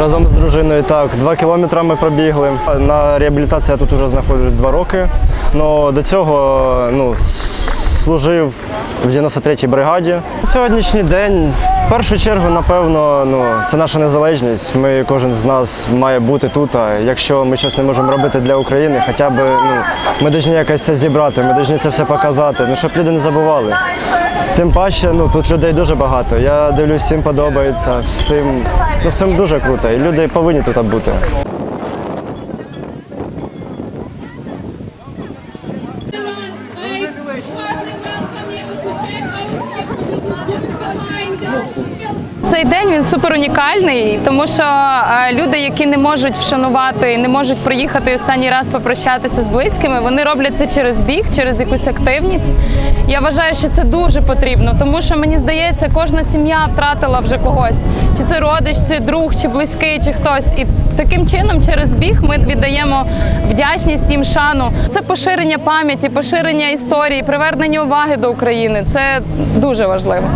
Разом з дружиною так, два кілометри ми пробігли. На реабілітації я тут вже знаходжусь два роки. Но до цього ну, служив в 93-й бригаді. Сьогоднішній день, в першу чергу, напевно, ну, це наша незалежність. Ми, кожен з нас має бути тут. А якщо ми щось не можемо робити для України, хоча б ну, ми повинні якось це зібрати, ми повинні це все показати, ну, щоб люди не забували. Тим паче, ну тут людей дуже багато. Я дивлюсь, всім подобається, всім, ну, всім дуже круто. І люди повинні тут бути. Just behind us. Цей день він супер унікальний, тому що е, люди, які не можуть вшанувати, не можуть приїхати останній раз попрощатися з близькими, вони роблять це через біг, через якусь активність. Я вважаю, що це дуже потрібно, тому що мені здається, кожна сім'я втратила вже когось, чи це родич, чи друг, чи близький, чи хтось. І таким чином, через біг, ми віддаємо вдячність їм шану. Це поширення пам'яті, поширення історії, привернення уваги до України. Це дуже важливо.